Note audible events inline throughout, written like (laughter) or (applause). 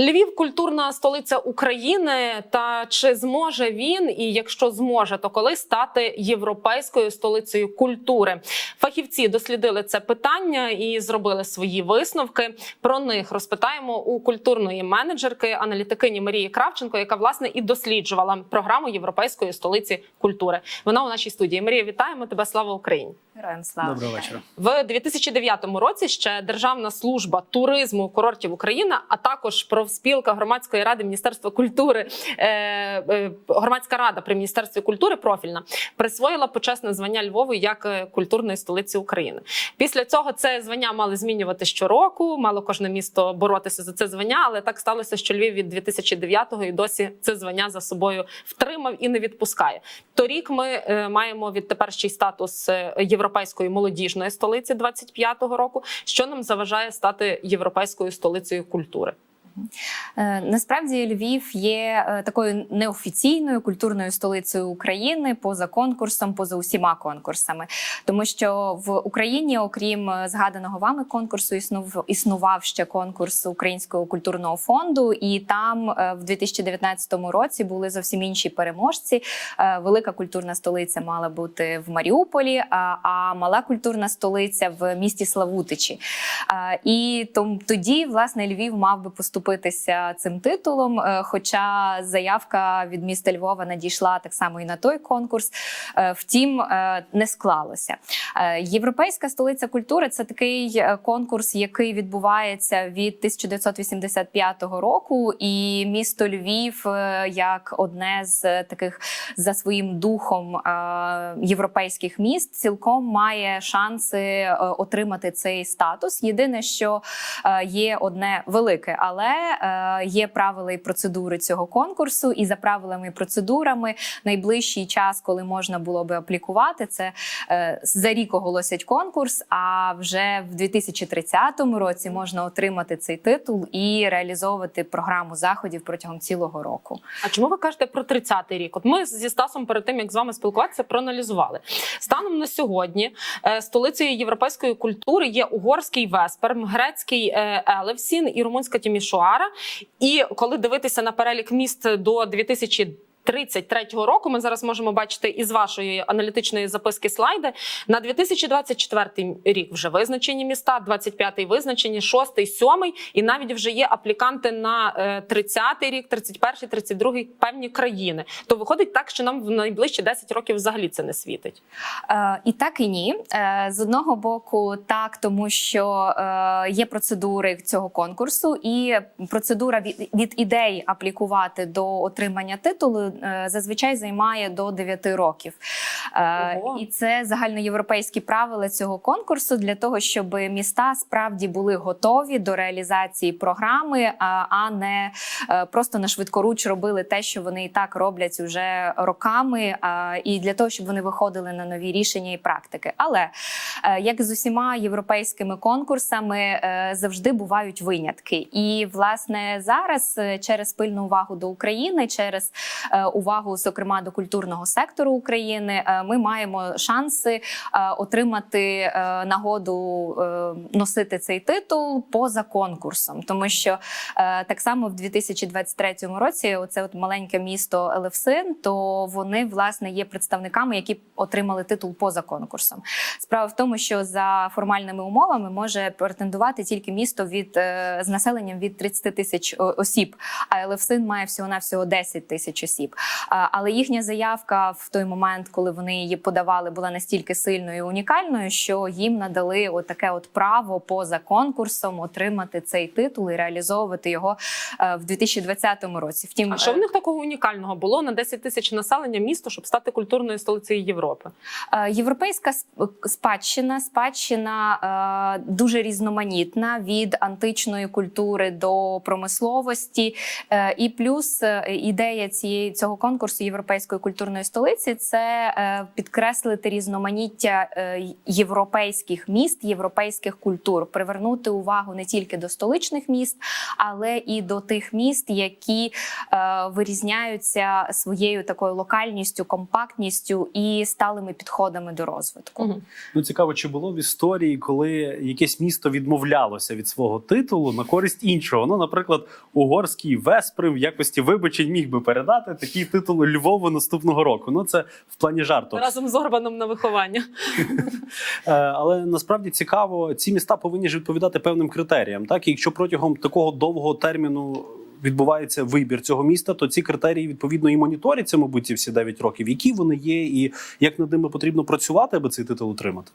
Львів культурна столиця України. Та чи зможе він, і якщо зможе, то коли стати європейською столицею культури? Фахівці дослідили це питання і зробили свої висновки. Про них розпитаємо у культурної менеджерки аналітикині Марії Кравченко, яка власне і досліджувала програму Європейської столиці культури. Вона у нашій студії. Марія, вітаємо тебе! Слава Україні! Героям слава. Доброго вечора. В 2009 році ще Державна служба туризму курортів України, а також профспілка громадської ради Міністерства культури, е, е, громадська рада при міністерстві культури профільна присвоїла почесне звання Львову як е, культурної столиці України. Після цього це звання мали змінювати щороку. Мало кожне місто боротися за це звання, але так сталося, що Львів від 2009-го і досі це звання за собою втримав і не відпускає. Торік ми маємо відтепер ще статус європейської молодіжної столиці 25-го року, що нам заважає стати європейською столицею культури. Е, Насправді Львів є е, такою неофіційною культурною столицею України поза конкурсом, поза усіма конкурсами, тому що в Україні, окрім е, згаданого вами конкурсу, існув існував ще конкурс Українського культурного фонду, і там в 2019 році були зовсім інші переможці. Велика культурна столиця мала бути в Маріуполі, а, мала культурна столиця в місті Славутичі. І тоді, власне, Львів мав би поступитися цим титулом. е, Хоча заявка від міста Львова надійшла так само і на той конкурс. Е, Втім, е, не склалося. Європейська столиця культури це такий конкурс, який відбувається від 1985 року, і місто Львів як одне з таких за своїм духом європейських міст цілком має шанси отримати цей статус. Єдине, що є одне велике, але е, є правила і процедури цього конкурсу, і за правилами і процедурами найближчий час, коли можна було би аплікувати, це е, за рік оголосять конкурс. А вже в 2030 році можна отримати цей титул і реалізовувати програму заходів протягом цілого року. А чому ви кажете про 30-й рік? От ми зі Стасом перед тим як з вами спілкуватися, проаналізували станом на сьогодні. е, Столицею європейської культури є угорський Весперм, грецький Елевсін і румунська Тімішоара. І коли дивитися на перелік міст до 2000 33-го року ми зараз можемо бачити із вашої аналітичної записки слайди. На 2024 рік вже визначені міста, 25-й визначені, 6-й, 7-й, і навіть вже є апліканти на е, 30-й рік, 31-й, 32-й певні країни. То виходить так, що нам в найближчі 10 років взагалі це не світить. Е, І так і ні. Е, З одного боку, так, тому що е, є процедури цього конкурсу, і процедура від, від ідей аплікувати до отримання титулу е, зазвичай займає до 9 років. Е, Ого. І це загальноєвропейські правила цього конкурсу для того, щоб міста справді були готові до реалізації програми, а, не е, просто на швидкоруч робили те, що вони і так роблять уже роками, і для того, щоб вони виходили на нові рішення і практики. Але е, як з усіма європейськими конкурсами, е, завжди бувають винятки. І власне зараз е, через пильну увагу до України, через е, увагу, зокрема до культурного сектору України, е, ми маємо шанси е, отримати е, нагоду носити цей титул поза конкурсом, тому що так само в 2023 році, оце от маленьке місто Елевсин, то вони власне є представниками, які отримали титул поза конкурсом. Справа в тому, що за формальними умовами може претендувати тільки місто від з населенням від 30 тисяч осіб, а Елевсин має всього на всього 10 тисяч осіб. Але їхня заявка в той момент, коли вони її подавали, була настільки сильною і унікальною, що їм надали отаке от право поза конкурсом отримати цей титул і реалізовувати його е, в 2020 році. Втім, А що в них такого унікального було на 10 тисяч населення місто, щоб стати культурною столицею Європи? Е, Європейська сп- спадщина, спадщина е, дуже різноманітна від античної культури до промисловості, Е, і плюс е, ідея цієї цього конкурсу європейської культурної столиці це е, підкреслити різноманіття е, європейських міст, європейських культур, привернути увагу не тільки до столичних міст, але і до тих міст, які е, вирізняються своєю такою локальністю, компактністю і сталими підходами до розвитку. Ну цікаво, чи було в історії, коли якесь місто відмовлялося від свого титулу на користь іншого. Ну, наприклад, угорський Веспри в якості вибачень міг би передати такий титул Львову наступного року. Ну це в плані жарту. разом з Орбаном на виховання. Е, Але насправді цікаво, ці міста повинні ж відповідати певним критеріям. Так, і якщо протягом такого довгого терміну відбувається вибір цього міста, то ці критерії відповідно і моніторяться, мабуть, ці всі 9 років. Які вони є, і як над ними потрібно працювати, аби цей титул отримати?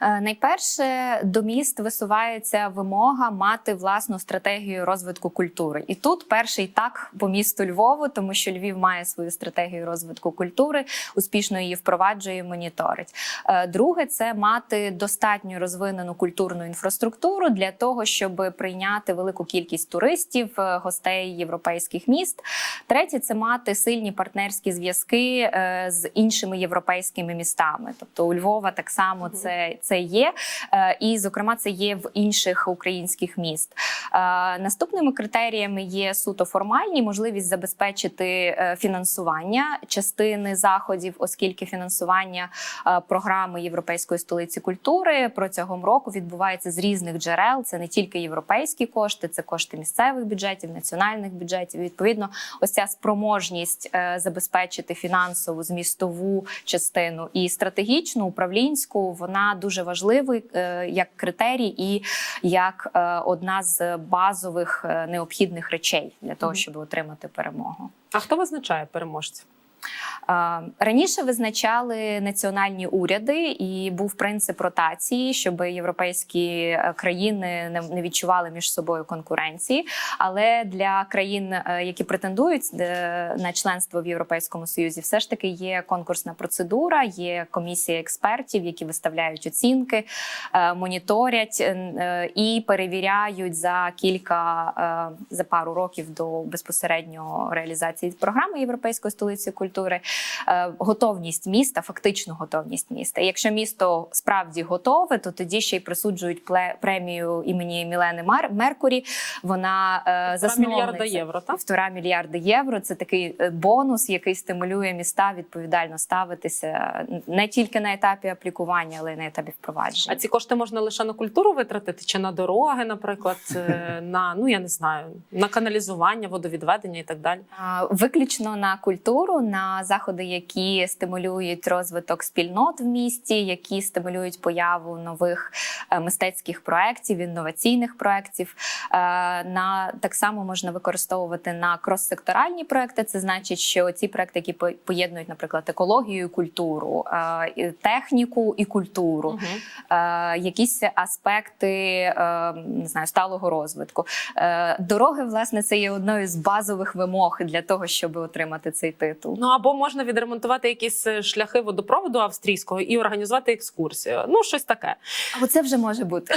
Е, Найперше до міст висувається вимога мати власну стратегію розвитку культури. І тут перший так по місту Львову, тому що Львів має свою стратегію розвитку культури, успішно її впроваджує, і моніторить. Е, Друге, це мати достатньо розвинену культурну інфраструктуру для того, щоб прийняти велику кількість туристів, е, гостей європейських міст. Третє це мати сильні партнерські зв'язки е, з іншими європейськими містами. Тобто у Львова так само це, це є, е, і зокрема це є в інших українських міст. Е, Наступними критеріями є суто формальні можливість забезпечити фінансування частини заходів, оскільки фінансування програми Європейської столиці культури протягом року відбувається з різних джерел. Це не тільки європейські кошти, це кошти місцевих бюджетів, національних бюджетів. Відповідно, ось ця спроможність е, забезпечити фінансову змістову частину і стратегічну управлінську вона дуже важливий е, як критерій і як е, одна з базових необхідних речей для того, щоб отримати перемогу. А хто визначає переможців? Раніше визначали національні уряди, і був принцип ротації, щоб європейські е, країни не- відчували між собою конкуренції. Але для країн, е, які претендують е, на членство в Європейському Союзі, все ж таки є конкурсна процедура, є комісія експертів, які виставляють оцінки, моніторять і перевіряють за кілька за пару років до безпосередньо реалізації програми Європейської столиці культури. Е, Готовність міста, фактичну готовність міста. І якщо місто справді готове, то тоді ще й присуджують премію імені Мілени Мар Меркурі. Вона е, засновниця мільярда євро, так? півтора мільярди євро. Це такий е, бонус, який стимулює міста відповідально ставитися не тільки на етапі аплікування, але й на етапі впровадження. А ці кошти можна лише на культуру витратити, чи на дороги, наприклад, (laughs) на ну я не знаю, на каналізування, водовідведення і так далі. Виключно на культуру, на заходи, які стимулюють розвиток спільнот в місті, які стимулюють появу нових е, мистецьких проєктів, інноваційних проєктів. Е, На так само можна використовувати на крос-секторальні проекти. Це значить, що ці проекти, які по- поєднують, наприклад, екологію, і культуру, е, техніку і культуру, е, якісь аспекти не знаю, сталого розвитку. Дороги, власне, це є одною з базових вимог для того, щоб отримати цей титул. Ну або можна відремонтувати якісь е, шляхи водопроводу австрійського і організувати екскурсію. Ну щось таке. А це вже може бути.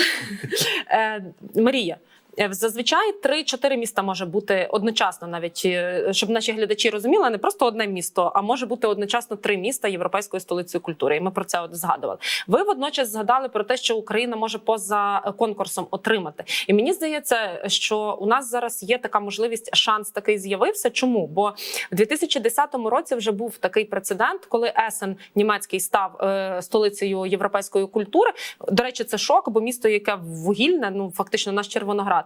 Е, Марія. Е, Зазвичай 3-4 міста може бути одночасно, навіть е, щоб наші глядачі розуміли, не просто одне місто, а може бути одночасно три міста європейської столицею культури. І ми про це от згадували. Ви водночас згадали про те, що Україна може поза конкурсом отримати. І мені здається, що у нас зараз є така можливість, шанс такий з'явився. Чому? Бо в 2010 році вже був такий прецедент, коли Есен німецький став е, столицею європейської культури. До речі, це шок, бо місто, яке вугільне, ну фактично наш Червоноград,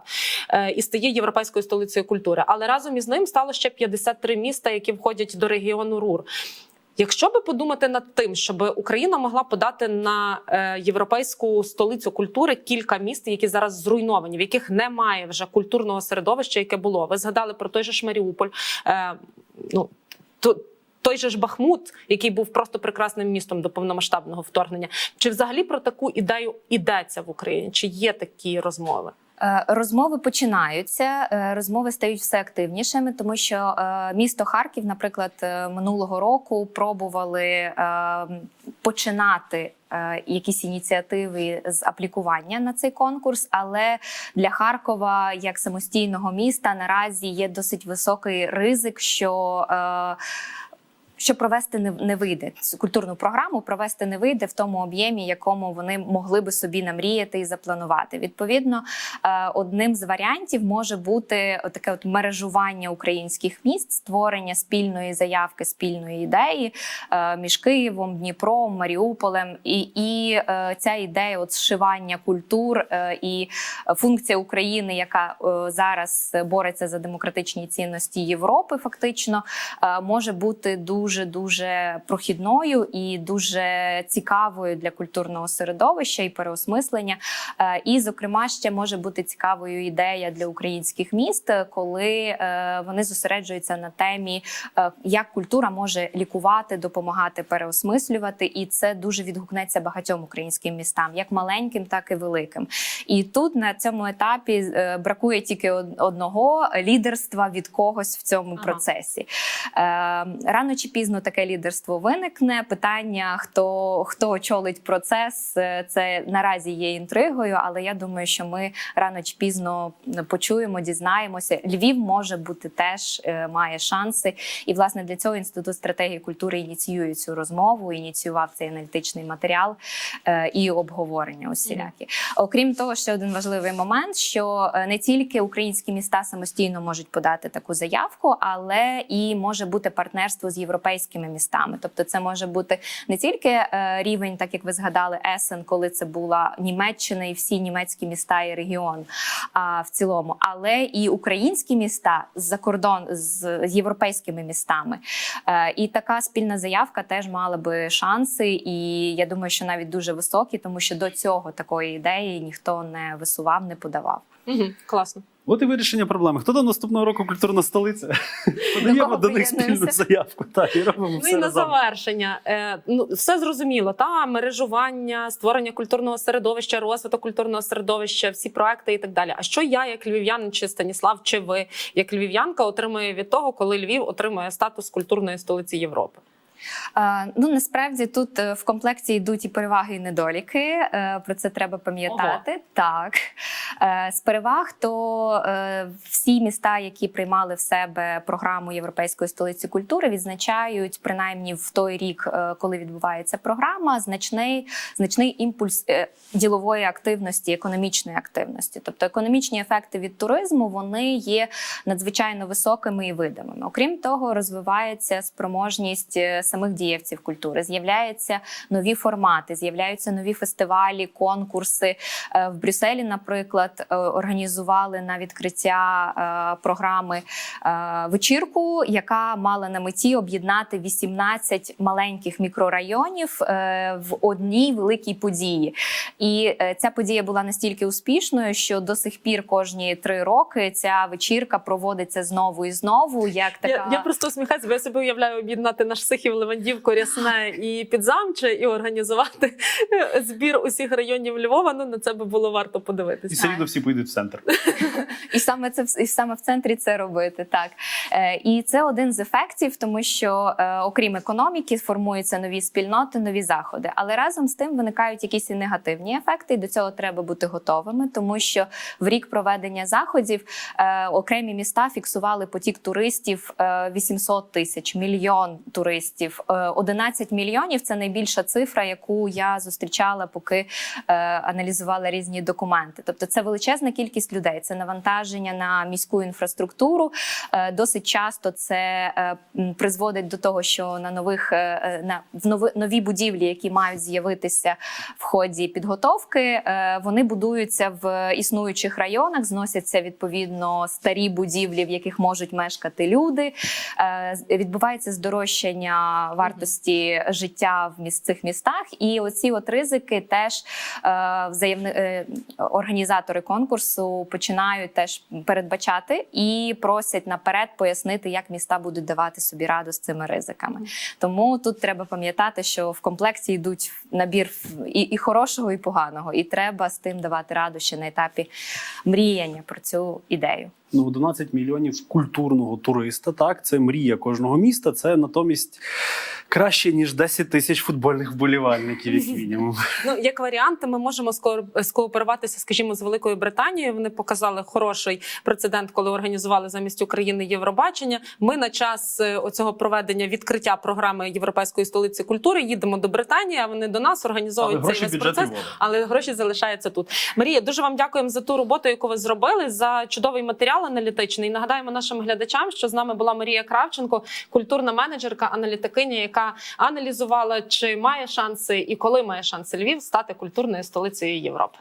і стає європейською столицею культури. Але разом із ним стало ще 53 міста, які входять до регіону РУР. Якщо би подумати над тим, щоб Україна могла подати на е, європейську столицю культури кілька міст, які зараз зруйновані, в яких немає вже культурного середовища, яке було. Ви згадали про той же ж Маріуполь. Е, ну то. Той же ж Бахмут, який був просто прекрасним містом до повномасштабного вторгнення, чи взагалі про таку ідею ідеться в Україні? Чи є такі розмови? Е, Розмови починаються, е, розмови стають все активнішими, тому що е, місто Харків, наприклад, минулого року пробували починати. Якісь ініціативи з аплікування на цей конкурс, але для Харкова, як самостійного міста, наразі є досить високий ризик, що що провести не, не вийде цю культурну програму, провести не вийде в тому об'ємі, якому вони могли би собі намріяти і запланувати. Відповідно, е, одним з варіантів може бути таке от мережування українських міст, створення спільної заявки, спільної ідеї е, між Києвом, Дніпром, Маріуполем, і, і е, ця ідея от зшивання культур і функція України, яка зараз бореться за демократичні цінності Європи, фактично може бути дуже дуже дуже прохідною і дуже цікавою для культурного середовища і переосмислення. Е, І, зокрема, ще може бути цікавою ідея для українських міст, е, коли е, вони зосереджуються на темі, як культура може лікувати, допомагати переосмислювати, і це дуже відгукнеться багатьом українським містам, як маленьким, так і великим. І тут на цьому етапі бракує тільки одного лідерства від когось в цьому Ага. процесі. Рано чи пізно таке лідерство виникне. Питання, хто хто очолить процес, е, це наразі є інтригою, але я думаю, що ми рано чи пізно почуємо, дізнаємося. Львів може бути теж е, має шанси. І власне для цього інститут стратегії культури ініціює цю розмову, ініціював цей аналітичний матеріал е, і обговорення усілякі. Окрім того, ще один важливий момент: що е, не тільки українські міста самостійно можуть подати таку заявку, але і може бути партнерство з європейськими містами. Тобто, це може бути не тільки е, рівень, так як ви згадали, Есен, коли це була Німеччина і всі німецькі міста і регіон. В цілому, але і українські міста за кордон з, з європейськими містами. Е, і така спільна заявка теж мала би шанси, і я думаю, що навіть дуже високі, тому що до цього такої ідеї ніхто не висував, не подавав. Угу, класно. От і вирішення проблеми. Хто до наступного року культурна столиця? (laughs) Подаємо до них спільну заявку. Так, і робимо Ну все і на разом. завершення. Е, ну, все зрозуміло. Та мережування, створення культурного середовища, розвиток культурного середовища, всі проекти і так далі. А що я, як львів'янин, чи Станіслав, чи ви, як львів'янка, отримує від того, коли Львів отримує статус культурної столиці Європи? Е, ну насправді тут е, в комплекті йдуть і переваги, і недоліки. Е, Про це треба пам'ятати. Так з переваг, то всі міста, які приймали в себе програму Європейської столиці культури, відзначають принаймні в той рік, коли відбувається програма, значний значний імпульс ділової активності, економічної активності. Тобто економічні ефекти від туризму вони є надзвичайно високими і видимими. Окрім того, розвивається спроможність самих дієвців культури. З'являються нові формати, з'являються нові фестивалі, конкурси. Е, В Брюсселі, наприклад, е, організували на відкриття е, програми вечірку, яка мала на меті об'єднати 18 маленьких мікрорайонів в одній великій події. І ця подія була настільки успішною, що до сих пір кожні три роки ця вечірка проводиться знову і знову. Як така Я, я просто усміхаюся, бо я собі уявляю об'єднати наш Сихів, Левандівку, Рясне і Підзамче і організувати (laughs) збір усіх районів Львова. Ну на це би було варто І подивитися. все рівно всі поїдуть в центр. і саме це в- і саме в центрі це робити. Так е, і це один з ефектів, тому що е, окрім економіки формуються нові спільноти, нові заходи. Але разом з тим виникають якісь і негативні ефекти, і до цього треба бути готовими, тому що в рік проведення заходів е, окремі міста фіксували потік туристів е, 800 тисяч, мільйон туристів. Е, 11 мільйонів це найбільша цифра, яку я зустрічала, поки е, аналізувала різні документи. Тобто, це величезна кількість людей, це навантаження на міську інфраструктуру. Е, Досить часто це е, призводить до того, що на нових е, е, на в нови, нові будівлі, які мають з'явитися в ході підготовки, е, вони будуються в існуючих районах, зносяться відповідно старі будівлі, в яких можуть мешкати люди. Е, Відбувається здорожчання вартості життя в цих містах. І оці от ризики теж е, взаємни, е, організатори конкурсу починають теж передбачати і просять наперед пояснити, як міста будуть давати собі раду з цими ризиками. Тому тут треба пам'ятати, що в комплекті йдуть набір і, і хорошого, і поганого, і треба з тим давати раду ще на етапі мріяння про цю ідею. Ну, 11 мільйонів культурного туриста. Так, це мрія кожного міста. Це натомість краще ніж 10 тисяч футбольних вболівальників, як мінімум. Ну, як варіант, ми можемо скооперуватися, скажімо, з Великою Британією. Вони показали хороший прецедент, коли організували замість України Євробачення. Ми на час е, оцього проведення відкриття програми Європейської столиці культури їдемо до Британії, а вони до нас Але організовують цей весь процес. Але гроші залишаються тут. Марія, дуже вам дякуємо за ту роботу, яку ви зробили, за чудовий матеріал аналітичний. І нагадаємо нашим глядачам, що з нами була Марія Кравченко, культурна менеджерка, аналітикиня, яка аналізувала, чи має шанси і коли має шанси Львів стати культурною столицею Європи.